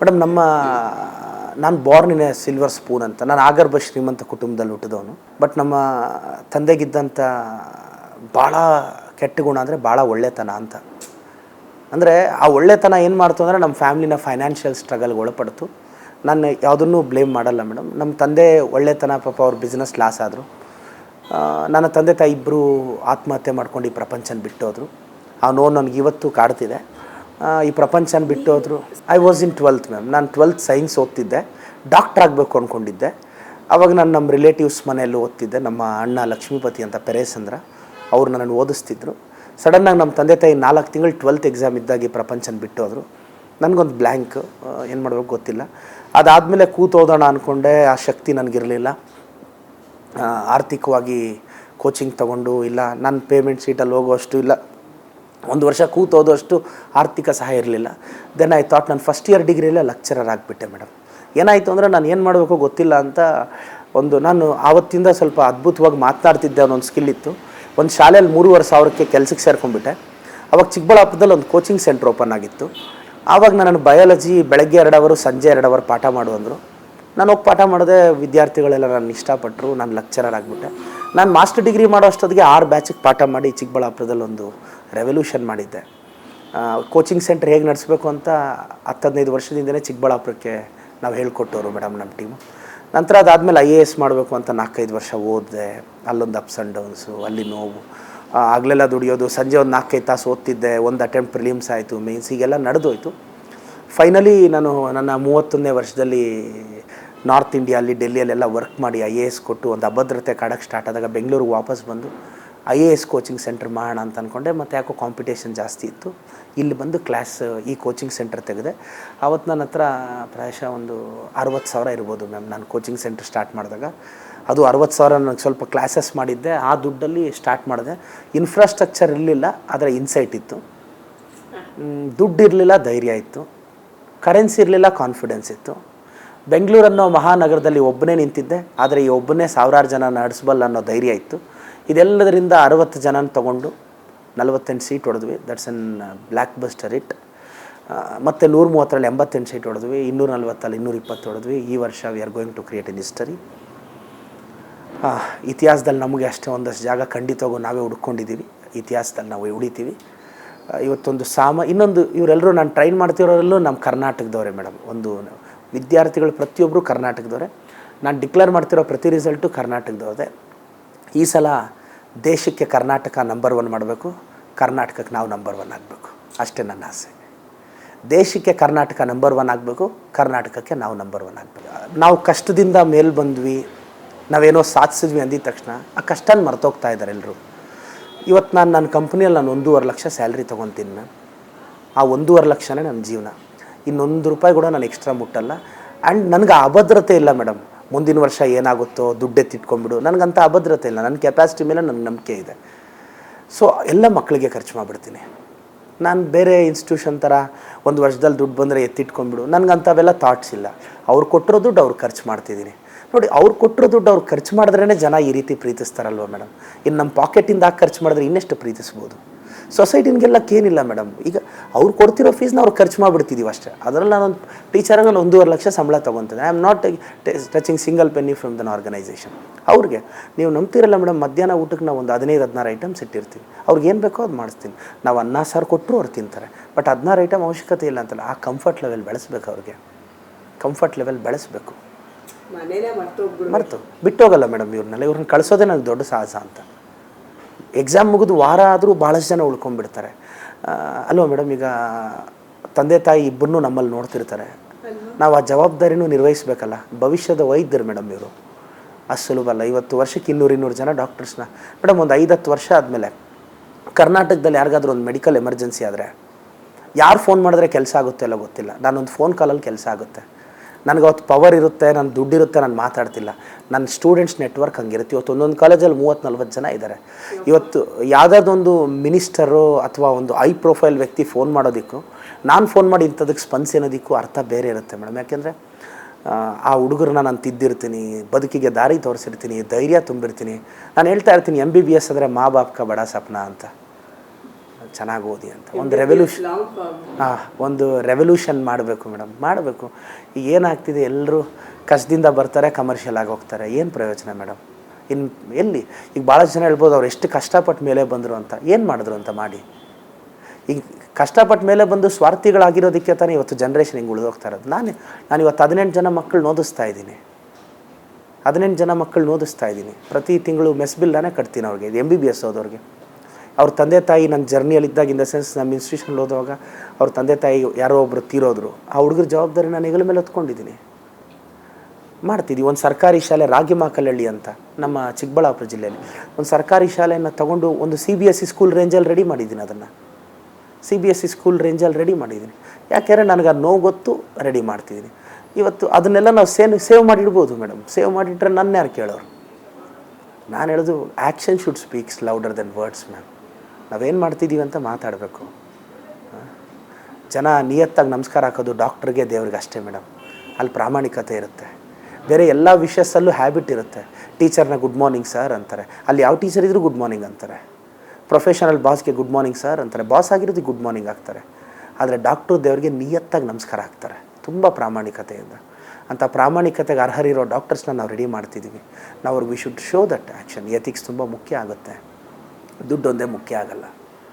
Madam, ನಮ್ಮ, ನಾನು born in a silver spoon ಅಂತ, ನಾನು ಆಗರ್ಭ ಶ್ರೀಮಂತ ಕುಟುಂಬದಲ್ಲಿ ಹುಟ್ಟಿದವನು. ಬಟ್ ನಮ್ಮ ತಂದೆಗಿದ್ದಂಥ ಭಾಳ ಕೆಟ್ಟ ಗುಣ ಅಂದರೆ ಭಾಳ ಒಳ್ಳೆತನ ಅಂತ. ಅಂದರೆ ಆ ಒಳ್ಳೆತನ ಏನು ಮಾಡ್ತು ಅಂದರೆ ನಮ್ಮ ಫ್ಯಾಮ್ಲಿನ ಫೈನಾನ್ಷಿಯಲ್ ಸ್ಟ್ರಗಲ್ಗೆ ಒಳಪಡ್ತು. ನಾನು ಯಾವುದನ್ನು ಬ್ಲೇಮ್ ಮಾಡಲ್ಲ ಮೇಡಮ್. ನಮ್ಮ ತಂದೆ ಒಳ್ಳೆತನ, ಪಾಪ ಅವ್ರ ಬಿಸ್ನೆಸ್ ಲಾಸ್ ಆದರು. ನನ್ನ ತಂದೆ ತಾಯಿ ಇಬ್ಬರು ಆತ್ಮಹತ್ಯೆ ಮಾಡ್ಕೊಂಡು ಈ ಪ್ರಪಂಚನ ಬಿಟ್ಟೋದ್ರು. ಆ ನೋವು ನನಗೆ ಇವತ್ತು ಕಾಡ್ತಿದೆ. ಈ ಪ್ರಪಂಚನ ಬಿಟ್ಟು ಹೋದ್ರು. I was in twelfth ma'am ನಾನು ಟ್ವೆಲ್ತ್ ಸೈನ್ಸ್ ಓದ್ತಿದ್ದೆ. ಡಾಕ್ಟ್ರ್ ಆಗಬೇಕು ಅಂದ್ಕೊಂಡಿದ್ದೆ ಅವಾಗ ನಾನು ನಮ್ಮ ರಿಲೇಟಿವ್ಸ್ ಮನೆಯಲ್ಲಿ ಓದ್ತಿದ್ದೆ. ನಮ್ಮ ಅಣ್ಣ ಲಕ್ಷ್ಮೀಪತಿ ಅಂತ ಪೆರೇಸಂದ್ರ ಅವ್ರು ನನ್ನನ್ನು ಓದಿಸ್ತಿದ್ರು. ಸಡನ್ನಾಗಿ ನಮ್ಮ ತಂದೆ ತಾಯಿ ನಾಲ್ಕು ತಿಂಗಳು ಟ್ವೆಲ್ತ್ ಎಕ್ಸಾಮ್ ಇದ್ದಾಗ ಈ ಪ್ರಪಂಚನ ಬಿಟ್ಟು ಹೋದ್ರು. ನನಗೊಂದು ಬ್ಲ್ಯಾಂಕ್ ಏನು ಮಾಡಬೇಕು ಗೊತ್ತಿಲ್ಲ. ಅದಾದಮೇಲೆ ಕೂತೋದೋಣ ಅಂದ್ಕೊಂಡೆ ಆ ಶಕ್ತಿ ನನಗಿರಲಿಲ್ಲ. ಆರ್ಥಿಕವಾಗಿ ಕೋಚಿಂಗ್ ತಗೊಂಡು ಇಲ್ಲ. ನನ್ನ ಪೇಮೆಂಟ್ ಶೀಟಲ್ಲಿ ಅಷ್ಟು ಇಲ್ಲ. ಒಂದು ವರ್ಷ ಕೂತೋದಷ್ಟು ಆರ್ಥಿಕ ಸಹಾಯ ಇರಲಿಲ್ಲ. ದೆನ್ ಐ ಥಾಟ್ ನಾನು ಫಸ್ಟ್ ಇಯರ್ ಡಿಗ್ರಿಯಲ್ಲೇ ಲೆಕ್ಚರರ್ ಆಗಿಬಿಟ್ಟೆ ಮೇಡಮ್ ಏನಾಯಿತು ಅಂದರೆ ನಾನು ಏನು ಮಾಡಬೇಕು ಗೊತ್ತಿಲ್ಲ ಅಂತ ಒಂದು ನಾನು ಆವತ್ತಿಂದ ಸ್ವಲ್ಪ ಅದ್ಭುತವಾಗಿ ಮಾತನಾಡ್ತಿದ್ದೆ ಅನ್ನೊಂದು ಸ್ಕಿಲ್ ಇತ್ತು. ಒಂದು ಶಾಲೆಯಲ್ಲಿ ಮೂರುವರೆ ಸಾವಿರಕ್ಕೆ ಕೆಲಸಕ್ಕೆ ಸೇರ್ಕೊಂಡ್ಬಿಟ್ಟೆ. ಅವಾಗ ಚಿಕ್ಕಬಳ್ಳಾಪುರದಲ್ಲಿ ಒಂದು ಕೋಚಿಂಗ್ ಸೆಂಟ್ರ್ ಓಪನ್ ಆಗಿತ್ತು. ಆವಾಗ ನಾನು ಬಯಾಲಜಿ ಬೆಳಗ್ಗೆ ಎರಡು ಅವರು ಸಂಜೆ ಎರಡು ಅವರ್ ಪಾಠ ಮಾಡು ಅಂದರು ನಾನು ಹೋಗಿ ಪಾಠ ಮಾಡಿದೆ ವಿದ್ಯಾರ್ಥಿಗಳೆಲ್ಲ ನಾನು ಇಷ್ಟಪಟ್ಟರು, ನಾನು ಲೆಕ್ಚರರ್ ಆಗಿಬಿಟ್ಟೆ. ನಾನು ಮಾಸ್ಟರ್ ಡಿಗ್ರಿ ಮಾಡೋ ಅಷ್ಟೊತ್ತಿಗೆ ಆರು ಬ್ಯಾಚಿಗೆ ಪಾಠ ಮಾಡಿ ಚಿಕ್ಕಬಳ್ಳಾಪುರದಲ್ಲಿ ಒಂದು ರೆವಲ್ಯೂಷನ್ ಮಾಡಿದ್ದೆ ಕೋಚಿಂಗ್ ಸೆಂಟರ್ ಹೇಗೆ ನಡೆಸಬೇಕು ಅಂತ ಹತ್ತು ಹದಿನೈದು ವರ್ಷದಿಂದನೇ ಚಿಕ್ಕಬಳ್ಳಾಪುರಕ್ಕೆ ನಾವು ಹೇಳ್ಕೊಟ್ಟವರು ಮೇಡಮ್ ನಮ್ಮ ಟೀಮು ನಂತರ ಅದಾದಮೇಲೆ ಐ ಎ ಎಸ್ ಮಾಡಬೇಕು ಅಂತ ನಾಲ್ಕೈದು ವರ್ಷ ಓದಿದೆ. ಅಲ್ಲೊಂದು ಅಪ್ಸ್ ಆ್ಯಂಡ್ ಡೌನ್ಸು ಅಲ್ಲಿ ನೋವು. ಆಗಲೆಲ್ಲ ದುಡಿಯೋದು, ಸಂಜೆ ಒಂದು ನಾಲ್ಕೈದು ತಾಸು ಓದ್ತಿದ್ದೆ, ಒಂದು ಅಟೆಂಪ್ಟ್ ಪ್ರಿಲಿಮ್ಸ್ ಆಯಿತು ಮೇನ್ಸ್ ಹೀಗೆಲ್ಲ ನಡೆದೋಯ್ತು. ಫೈನಲಿ ನಾನು ನನ್ನ ಮೂವತ್ತೊಂದನೇ ವರ್ಷದಲ್ಲಿ ನಾರ್ತ್ ಇಂಡಿಯಲ್ಲಿ ಡೆಲ್ಲಿಯಲ್ಲೆಲ್ಲ ವರ್ಕ್ ಮಾಡಿ ಐ ಎ ಎಸ್ ಕೊಟ್ಟು ಒಂದು ಅಭದ್ರತೆ ಕಾಡಕ್ಕೆ ಸ್ಟಾರ್ಟ್ ಆದಾಗ ಬೆಂಗಳೂರಿಗೆ ವಾಪಸ್ ಬಂದು I A S coaching centre ಮಾಡೋಣ ಅಂತ ಅಂದ್ಕೊಂಡೆ ಮತ್ತು ಯಾಕೋ ಕಾಂಪಿಟೇಷನ್ ಜಾಸ್ತಿ ಇತ್ತು. ಇಲ್ಲಿ ಬಂದು ಕ್ಲಾಸ್ ಈ ಕೋಚಿಂಗ್ ಸೆಂಟರ್ ತೆಗೆದೆ. ಆವತ್ತು ನನ್ನ ಹತ್ರ ಪ್ರಾಯಶಃ ಒಂದು ಅರವತ್ತು ಸಾವಿರ ಇರ್ಬೋದು ಮ್ಯಾಮ್ ನಾನು ಕೋಚಿಂಗ್ ಸೆಂಟರ್ ಸ್ಟಾರ್ಟ್ ಮಾಡಿದಾಗ. ಅದು ಅರವತ್ತು ಸಾವಿರ ನನಗೆ ಸ್ವಲ್ಪ ಕ್ಲಾಸಸ್ ಮಾಡಿದ್ದೆ. ಆ ದುಡ್ಡಲ್ಲಿ ಸ್ಟಾರ್ಟ್ ಮಾಡಿದೆ. ಇನ್ಫ್ರಾಸ್ಟ್ರಕ್ಚರ್ ಇರಲಿಲ್ಲ, ಆದರೆ ಇನ್ಸೈಟ್ ಇತ್ತು. ದುಡ್ಡು ಇರಲಿಲ್ಲ, ಧೈರ್ಯ ಇತ್ತು. ಕರೆನ್ಸಿ ಇರಲಿಲ್ಲ ಕಾನ್ಫಿಡೆನ್ಸ್ ಇತ್ತು. ಬೆಂಗಳೂರು ಅನ್ನೋ ಮಹಾನಗರದಲ್ಲಿ ಒಬ್ಬನೇ ನಿಂತಿದ್ದೆ, ಆದರೆ ಈ ಒಬ್ಬನೇ ಸಾವಿರಾರು ಜನ ನಡೆಸಬಲ್ಲ ಅನ್ನೋ ಧೈರ್ಯ ಇತ್ತು. ಇದೆಲ್ಲದರಿಂದ ಅರವತ್ತು ಜನನ ತೊಗೊಂಡು ನಲವತ್ತೆಂಟು ಸೀಟ್ ಹೊಡೆದ್ವಿ. That's an blockbuster it ಮತ್ತು ನೂರ ಮೂವತ್ತರಲ್ಲಿ ಎಂಬತ್ತೆಂಟು ಸೀಟ್ ಹೊಡೆದ್ವಿ. ಇನ್ನೂರ ನಲವತ್ತಲ್ಲಿ ಇನ್ನೂರ ಇಪ್ಪತ್ತು ಹೊಡೆದ್ವಿ. ಈ ವರ್ಷ we are going to create in history ಇತಿಹಾಸದಲ್ಲಿ ನಮಗೆ ಅಷ್ಟೇ ಒಂದಷ್ಟು ಜಾಗ ಖಂಡಿತವಾಗೂ ನಾವೇ ಹುಡ್ಕೊಂಡಿದ್ದೀವಿ. ಇತಿಹಾಸದಲ್ಲಿ ನಾವು ಉಳಿತೀವಿ. ಇವತ್ತೊಂದು ಸಾಮ, ಇನ್ನೊಂದು, ಇವರೆಲ್ಲರೂ ನಾನು ಟ್ರೈನ್ ಮಾಡ್ತಿರೋರೆಲ್ಲೂ ನಮ್ಮ ಕರ್ನಾಟಕದವರೇ ಮೇಡಮ್ ಒಂದು ವಿದ್ಯಾರ್ಥಿಗಳು ಪ್ರತಿಯೊಬ್ಬರು ಕರ್ನಾಟಕದವರೇ. ನಾನು ಡಿಕ್ಲೇರ್ ಮಾಡ್ತಿರೋ ಪ್ರತಿ ರಿಸಲ್ಟು ಕರ್ನಾಟಕದವ್ರದೇ ಈ ಸಲ ದೇಶಕ್ಕೆ ಕರ್ನಾಟಕ ನಂಬರ್ ಒನ್ ಮಾಡಬೇಕು. ಕರ್ನಾಟಕಕ್ಕೆ ನಾವು ನಂಬರ್ ಒನ್ ಆಗಬೇಕು. ಅಷ್ಟೇ ನನ್ನ ಆಸೆ. ದೇಶಕ್ಕೆ ಕರ್ನಾಟಕ ನಂಬರ್ ಒನ್ ಆಗಬೇಕು. ಕರ್ನಾಟಕಕ್ಕೆ ನಾವು ನಂಬರ್ ಒನ್ ಆಗಬೇಕು. ನಾವು ಕಷ್ಟದಿಂದ ಮೇಲೆ ಬಂದ್ವಿ. ನಾವೇನೋ ಸಾಧಿಸಿದ್ವಿ ಅಂದಿದ ತಕ್ಷಣ ಆ ಕಷ್ಟನ ಮರ್ತೋಗ್ತಾ ಇದ್ದಾರೆ ಎಲ್ಲರೂ ಇವತ್ತು ನಾನು ನನ್ನ ಕಂಪ್ನಿಯಲ್ಲಿ ನಾನು ಒಂದೂವರೆ ಲಕ್ಷ ಸ್ಯಾಲ್ರಿ ತೊಗೊತೀನಿ ಆ ಒಂದೂವರೆ ಲಕ್ಷನೇ ನನ್ನ ಜೀವನ. ಇನ್ನೊಂದು ರೂಪಾಯಿ ಕೂಡ ನಾನು ಎಕ್ಸ್ಟ್ರಾ ಮುಟ್ಟಲ್ಲ. ಆ್ಯಂಡ್ ನನಗೆ ಅಭದ್ರತೆ ಇಲ್ಲ ಮೇಡಮ್ ಮುಂದಿನ ವರ್ಷ ಏನಾಗುತ್ತೋ ದುಡ್ಡೆತ್ತಿಟ್ಕೊಂಡ್ಬಿಡು ನನಗಂತ ಅಭದ್ರತೆ ಇಲ್ಲ. ನನ್ನ ಕೆಪಾಸಿಟಿ ಮೇಲೆ ನನಗೆ ನಂಬಿಕೆ ಇದೆ. ಸೊ ಎಲ್ಲ ಮಕ್ಕಳಿಗೆ ಖರ್ಚು ಮಾಡಿಬಿಡ್ತೀನಿ. ನಾನು ಬೇರೆ ಇನ್ಸ್ಟಿಟ್ಯೂಷನ್ ಥರ ಒಂದು ವರ್ಷದಲ್ಲಿ ದುಡ್ಡು ಬಂದರೆ ಎತ್ತಿಟ್ಕೊಂಡ್ಬಿಡು. ನನಗಂಥವೆಲ್ಲ ಥಾಟ್ಸ್ ಇಲ್ಲ. ಅವ್ರು ಕೊಟ್ಟಿರೋ ದುಡ್ಡು ಅವ್ರು ಖರ್ಚು ಮಾಡ್ತಿದ್ದೀನಿ. ನೋಡಿ, ಅವ್ರು ಕೊಟ್ಟಿರೋ ದುಡ್ಡು ಅವ್ರು ಖರ್ಚು ಮಾಡಿದ್ರೇ ಜನ ಈ ರೀತಿ ಪ್ರೀತಿಸ್ತಾರಲ್ವ ಮೇಡಮ್ ಇನ್ನು ನಮ್ಮ ಪಾಕೆಟಿಂದ ಖರ್ಚು ಮಾಡಿದ್ರೆ ಇನ್ನೆಷ್ಟು ಪ್ರೀತಿಸ್ಬೋದು? ಸೊಸೈಟಿನಿಗೆಲ್ಲ ಏನಿಲ್ಲ ಮೇಡಮ್. ಈಗ ಅವ್ರು ಕೊಡ್ತಿರೋ ಫೀಸ್ನ ಅವ್ರು ಖರ್ಚು ಮಾಡಿಬಿಡ್ತಿದ್ದೀವಿ ಅಷ್ಟೇ. ಅದರಲ್ಲಿ ನಾನು ಟೀಚರಾಗಿ ನಾನು ಒಂದೂವರೆ ಲಕ್ಷ ಸಂಬಳ ತೊಗೊತೇನೆ. I am not touching single penny from than organisation ಅವ್ರಿಗೆ ನೀವು ನಂಬ್ತಿರಲ್ಲ ಮೇಡಮ್ ಮಧ್ಯಾಹ್ನ ಊಟಕ್ಕೆ ನಾವು ಒಂದು ಹದಿನೈದು ಹದಿನಾರು ಐಟಮ್ಸ್ ಇಟ್ಟಿರ್ತೀವಿ. ಅವ್ರಿಗೆ ಏನು ಬೇಕೋ ಅದು ಮಾಡಿಸ್ತೀನಿ. ನಾವು ಅನ್ನ ಸಾರು ಕೊಟ್ಟರು ಅವ್ರು ತಿಂತಾರೆ. ಬಟ್ ಹದಿನಾರು ಐಟಮ್ ಅವಶ್ಯಕತೆ ಇಲ್ಲ ಅಂತಲ್ಲ ಆ ಕಂಫರ್ಟ್ ಲೆವೆಲ್ ಬೆಳೆಸ್ಬೇಕು ಅವ್ರಿಗೆ. ಕಂಫರ್ಟ್ ಲೆವೆಲ್ ಬೆಳೆಸ್ಬೇಕು. ಮರ್ತು. ಬಿಟ್ಟೋಗಲ್ಲ ಮೇಡಮ್ ಇವ್ರನ್ನೆಲ್ಲ ಇವ್ರನ್ನ ಕಳಿಸೋದೇ ನನಗೆ ದೊಡ್ಡ ಸಾಹಸ ಅಂತ. ಎಕ್ಸಾಮ್ ಮುಗಿದು ವಾರ ಆದರೂ ಭಾಳಷ್ಟು ಜನ ಉಳ್ಕೊಂಡ್ಬಿಡ್ತಾರೆ. ಅಲ್ವಾ ಮೇಡಮ್, ಈಗ ತಂದೆ ತಾಯಿ ಇಬ್ಬರನ್ನೂ ನಮ್ಮಲ್ಲಿ ನೋಡ್ತಿರ್ತಾರೆ. ನಾವು ಆ ಜವಾಬ್ದಾರಿನೂ ನಿರ್ವಹಿಸಬೇಕಲ್ಲ. ಭವಿಷ್ಯದ ವೈದ್ಯರು ಮೇಡಮ್ ಇವರು. ಅಷ್ಟು ಸುಲಭ ಅಲ್ಲ. ಇವತ್ತು ವರ್ಷಕ್ಕೆ ಇನ್ನೂರು ಇನ್ನೂರು ಜನ ಡಾಕ್ಟರ್ಸ್ನ. ಮೇಡಮ್, ಒಂದು ಐದು ಹತ್ತು ವರ್ಷ ಆದಮೇಲೆ ಕರ್ನಾಟಕದಲ್ಲಿ ಯಾರಿಗಾದ್ರೂ ಒಂದು ಮೆಡಿಕಲ್ ಎಮರ್ಜೆನ್ಸಿ ಆದರೆ, ಯಾರು ಫೋನ್ ಮಾಡಿದ್ರೆ ಕೆಲಸ ಆಗುತ್ತೆ ಅಲ್ಲ ಗೊತ್ತಿಲ್ಲ. ನಾನೊಂದು ಫೋನ್ ಕಾಲಲ್ಲಿ ಕೆಲಸ ಆಗುತ್ತೆ. ನನಗೆ ಅವತ್ತು ಪವರ್ ಇರುತ್ತೆ ನನ್ನ ದುಡ್ಡಿರುತ್ತೆ, ನಾನು ಮಾತಾಡ್ತಿಲ್ಲ. ನನ್ನ ಸ್ಟೂಡೆಂಟ್ಸ್ ನೆಟ್ವರ್ಕ್ ಹಂಗಿರುತ್ತೆ. ಇವತ್ತು ಒಂದೊಂದು ಕಾಲೇಜಲ್ಲಿ ಮೂವತ್ತು ನಲ್ವತ್ತು ಜನ ಇದ್ದಾರೆ ಇವತ್ತು ಯಾವುದಾದೊಂದು ಮಿನಿಸ್ಟರು ಅಥವಾ ಒಂದು ಐ ಪ್ರೊಫೈಲ್ ವ್ಯಕ್ತಿ ಫೋನ್ ಮಾಡೋದಕ್ಕೂ, ನಾನು ಫೋನ್ ಮಾಡಿ ಇಂಥದಕ್ಕೆ ಸ್ಪಂದಿಸೋದಕ್ಕೂ ಅರ್ಥ ಬೇರೆ ಇರುತ್ತೆ ಮೇಡಮ್. ಯಾಕೆಂದರೆ, ಆ ಹುಡುಗರನ್ನ ನಾನು ತಿದ್ದಿರ್ತೀನಿ, ಬದುಕಿಗೆ ದಾರಿ ತೋರಿಸಿರ್ತೀನಿ, ಧೈರ್ಯ ತುಂಬಿರ್ತೀನಿ. ನಾನು ಹೇಳ್ತಾ ಇರ್ತೀನಿ ಎಂ ಬಿ ಬಿ ಎಸ್ ಅಂದರೆ ಮಾ ಬಾಪ್ಕ ಬಡ ಸಪ್ನ ಅಂತ. ಚೆನ್ನಾಗಿ ಓದಿ ಅಂತ ಒಂದು ರೆವಲ್ಯೂಷನ್ ಹಾಂ ಒಂದು ರೆವಲ್ಯೂಷನ್ ಮಾಡಬೇಕು ಮೇಡಮ್. ಮಾಡಬೇಕು. ಈಗ ಏನಾಗ್ತಿದೆ? ಎಲ್ಲರೂ ಕಷ್ಟದಿಂದ ಬರ್ತಾರೆ ಕಮರ್ಷಿಯಲ್ ಆಗಿ ಹೋಗ್ತಾರೆ. ಏನು ಪ್ರಯೋಜನ ಮೇಡಮ್? ಇನ್ನು ಎಲ್ಲಿ? ಈಗ ಭಾಳ ಜನ ಹೇಳ್ಬೋದು ಅವ್ರು ಎಷ್ಟು ಕಷ್ಟಪಟ್ಟ ಮೇಲೆ ಬಂದರು ಅಂತ. ಏನು ಮಾಡಿದ್ರು ಅಂತ ಮಾಡಿ? ಈಗ ಕಷ್ಟಪಟ್ಟ ಮೇಲೆ ಬಂದು ಸ್ವಾರ್ಥಿಗಳಾಗಿರೋದಕ್ಕೆ ತಾನೇ ಇವತ್ತು ಜನ್ರೇಷನ್ ಹಿಂಗೆ ಉಳಿದೋಗ್ತಾ ಇರೋದು. ನಾನು ನಾನು ಇವತ್ತು ಹದಿನೆಂಟು ಜನ ಮಕ್ಕಳು ನೋದಿಸ್ತಾ ಇದ್ದೀನಿ. ಹದಿನೆಂಟು ಜನ ಮಕ್ಕಳು ನೋದಿಸ್ತಾ ಇದ್ದೀನಿ. ಪ್ರತಿ ತಿಂಗಳು ಮೆಸ್ ಬಿಲ್ ನಾನೇ ಕಟ್ತೀನಿ ಅವ್ರಿಗೆ ಎಂ ಬಿ ಬಿ ಎಸ್ ಓದೋರಿಗೆ. ಅವ್ರ ತಂದೆ ತಾಯಿ ನನ್ನ ಜರ್ನಿಯಲ್ಲಿದ್ದಾಗ ಇನ್ ದ ಸೆನ್ಸ್ ನಮ್ಮ ಇನ್ಸ್ಟಿಟ್ಯೂಷನ್ ಓದುವಾಗ ಅವ್ರ ತಂದೆ ತಾಯಿ ಯಾರೋ ಒಬ್ಬರು ತೀರೋದ್ರು. ಆ ಹುಡುಗರ ಜವಾಬ್ದಾರಿ ನಾನು ಹೆಗಲ ಮೇಲೆ ಹೊತ್ಕೊಂಡಿದ್ದೀನಿ. ಮಾಡ್ತಿದ್ದೀವಿ ಒಂದು ಸರ್ಕಾರಿ ಶಾಲೆ ರಾಗಿಮಾಕಲಹಳ್ಳಿ ಅಂತ ನಮ್ಮ ಚಿಕ್ಕಬಳ್ಳಾಪುರ ಜಿಲ್ಲೆಯಲ್ಲಿ. ಒಂದು ಸರ್ಕಾರಿ ಶಾಲೆಯನ್ನು ತಗೊಂಡು ಒಂದು C B S C school ರೇಂಜಲ್ಲಿ ರೆಡಿ ಮಾಡಿದ್ದೀನಿ ಅದನ್ನು. C B S C school ರೇಂಜಲ್ಲಿ ರೆಡಿ ಮಾಡಿದ್ದೀನಿ. ಯಾಕೆಂದರೆ ನನಗೆ ಅದು ನೋವು ಗೊತ್ತು ರೆಡಿ ಮಾಡ್ತಿದ್ದೀನಿ. ಇವತ್ತು ಅದನ್ನೆಲ್ಲ ನಾವು ಸೇವ್ ಸೇವ್ ಮಾಡಿಡ್ಬೋದು ಮೇಡಮ್. ಸೇವ್ ಮಾಡಿಟ್ರೆ ನನ್ನ ಯಾರು ಕೇಳೋರು? ನಾನು ಹೇಳೋದು action should speaks louder then words ma'am ನಾವೇನು ಮಾಡ್ತಿದ್ದೀವಿ ಅಂತ ಮಾತಾಡಬೇಕು. ಜನ ನಿಯತ್ತಾಗಿ ನಮಸ್ಕಾರ ಹಾಕೋದು ಡಾಕ್ಟ್ರಿಗೆ, ದೇವ್ರಿಗೆ ಅಷ್ಟೇ ಮೇಡಮ್. ಅಲ್ಲಿ ಪ್ರಾಮಾಣಿಕತೆ ಇರುತ್ತೆ. ಬೇರೆ ಎಲ್ಲ ವಿಷಯಸಲ್ಲೂ ಹ್ಯಾಬಿಟ್ ಇರುತ್ತೆ. ಟೀಚರ್ನ ಗುಡ್ ಮಾರ್ನಿಂಗ್ ಸರ್ ಅಂತಾರೆ. ಅಲ್ಲಿ ಯಾವ ಟೀಚರ್ ಇದ್ದರೂ ಗುಡ್ ಮಾರ್ನಿಂಗ್ ಅಂತಾರೆ. ಪ್ರೊಫೆಷನಲ್ ಬಾಸ್ಗೆ ಗುಡ್ ಮಾರ್ನಿಂಗ್ ಸರ್ ಅಂತಾರೆ. ಬಾಸ್ ಆಗಿರೋದು ಗುಡ್ ಮಾರ್ನಿಂಗ್ ಆಗ್ತಾರೆ. ಆದರೆ ಡಾಕ್ಟ್ರು ದೇವರಿಗೆ ನಿಯತ್ತಾಗಿ ನಮಸ್ಕಾರ ಹಾಕ್ತಾರೆ. ತುಂಬ ಪ್ರಾಮಾಣಿಕತೆಯಿಂದ. ಅಂಥ ಪ್ರಾಮಾಣಿಕತೆಗೆ ಅರ್ಹರಿರೋ ಡಾಕ್ಟರ್ಸ್ನ ನಾವು ರೆಡಿ ಮಾಡ್ತಿದ್ದೀವಿ ನಾವು we should show that action ethics ತುಂಬ ಮುಖ್ಯ ಆಗುತ್ತೆ. ದುಡ್ಡು ಒಂದೇ ಮುಖ್ಯ ಆಗಲ್ಲ.